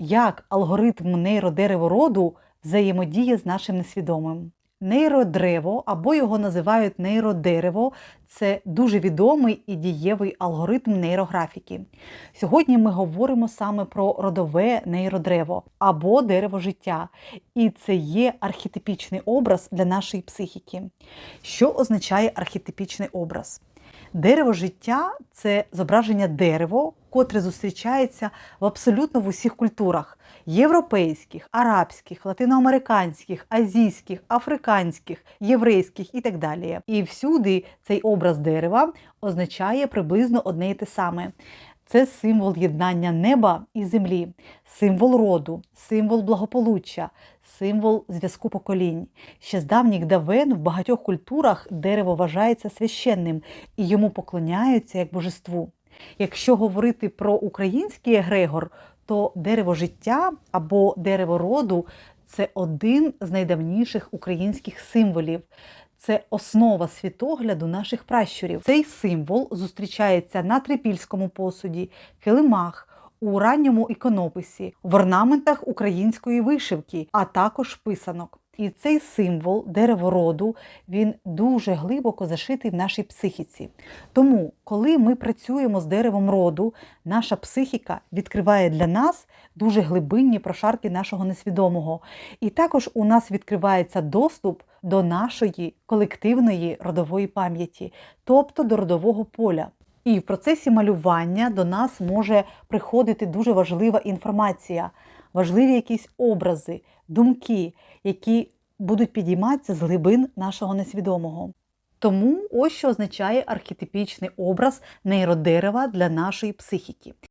як алгоритм нейродеревороду взаємодіє з нашим несвідомим. Нейродрево або його називають нейродерево це дуже відомий і дієвий алгоритм нейрографіки. Сьогодні ми говоримо саме про родове нейродрево або дерево життя, і це є архетипічний образ для нашої психіки. Що означає архетипічний образ? Дерево життя це зображення дерево, котре зустрічається в абсолютно в усіх культурах європейських, арабських, латиноамериканських, азійських, африканських, єврейських і так далі. І всюди цей образ дерева означає приблизно одне і те саме. Це символ єднання неба і землі, символ роду, символ благополуччя, символ зв'язку поколінь. Ще з давніх давен в багатьох культурах дерево вважається священним і йому поклоняються як божеству. Якщо говорити про український егрегор, то дерево життя або дерево роду це один з найдавніших українських символів. Це основа світогляду наших пращурів. Цей символ зустрічається на трипільському посуді, килимах, у ранньому іконописі, в орнаментах української вишивки, а також писанок. І цей символ деревороду він дуже глибоко зашитий в нашій психіці. Тому, коли ми працюємо з деревом роду, наша психіка відкриває для нас дуже глибинні прошарки нашого несвідомого. І також у нас відкривається доступ до нашої колективної родової пам'яті, тобто до родового поля. І в процесі малювання до нас може приходити дуже важлива інформація, важливі якісь образи, думки, які будуть підійматися з глибин нашого несвідомого. Тому ось що означає архетипічний образ нейродерева для нашої психіки.